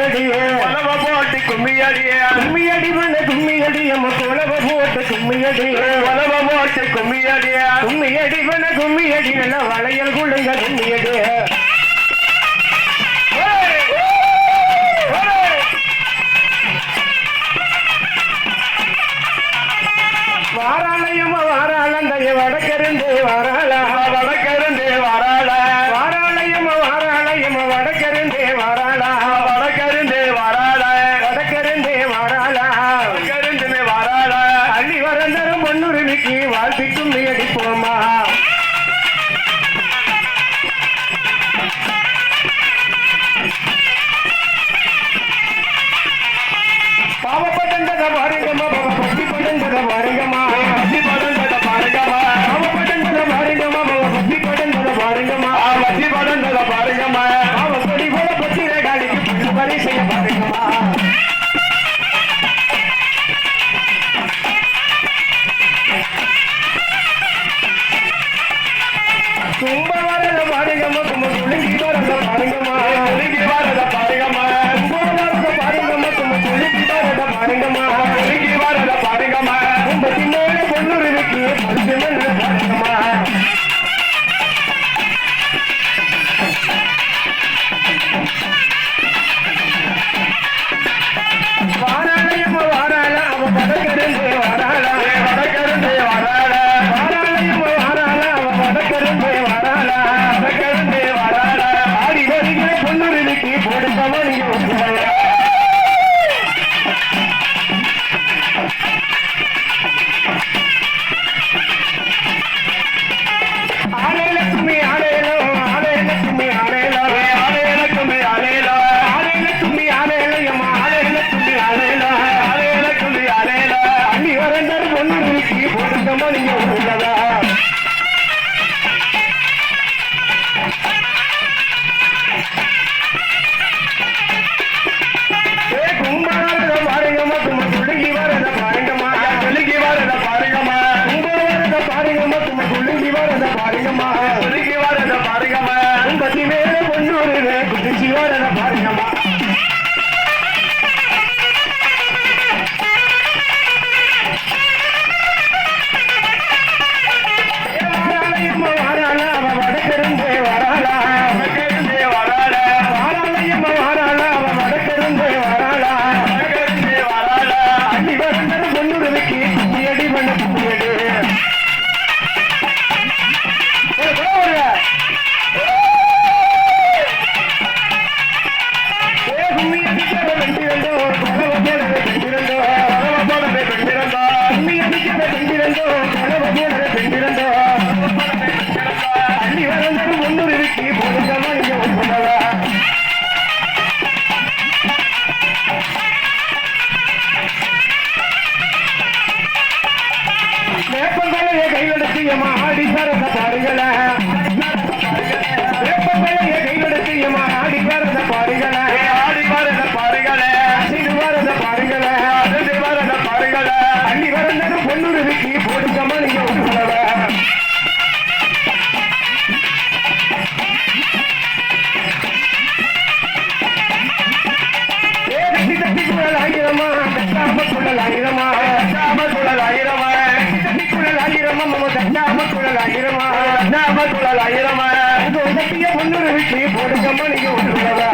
கும்மியடியே. குலவ போட்டு கும்மியடியே. கும்மியடி பண்ண கும்மியடி அம்ம குலவ போட்டு கும்மியடியே குலவ போட்டு கும்மியடியே. கும்மியடி பண்ண கும்மியடி நல்ல வளையல் குழுங்க கும்மியடியே வாராலயம் வாராளந்தைய வடக்கிருந்து வாராளா. बटन का भारी गमा கொடுத்தவன் பாருங்கம்மா. குதிச்சு வரத பாருங்கம்மா. அன்பத்தி மேல கொண்டு வருது குதிச்சு வரத பாருங்கம்மா. பழைய கையிலடத்தியமா ஆடி சரத பாடுகள வெப்ப பழைய கையிலடத்தியமா ஆடி வரத பாடுகள ஆடி வரத பாடுகள அசைடு வரத பாடுகள அசைடு வரத பாடுகள அள்ளி வரந்தது பொண்ணுருவிக்கு போடுக்கமா நீங்க ஒரு தடவை ஆயிரமா கட்டாம சொல்லலாயிரமா ஆயிரமா நாம குழல் ஆயிரமா நாம குழல் ஆயிரமா பொண்ணுக்கு போடுக்கம்மா நீங்க ஒன்றுள்ளதா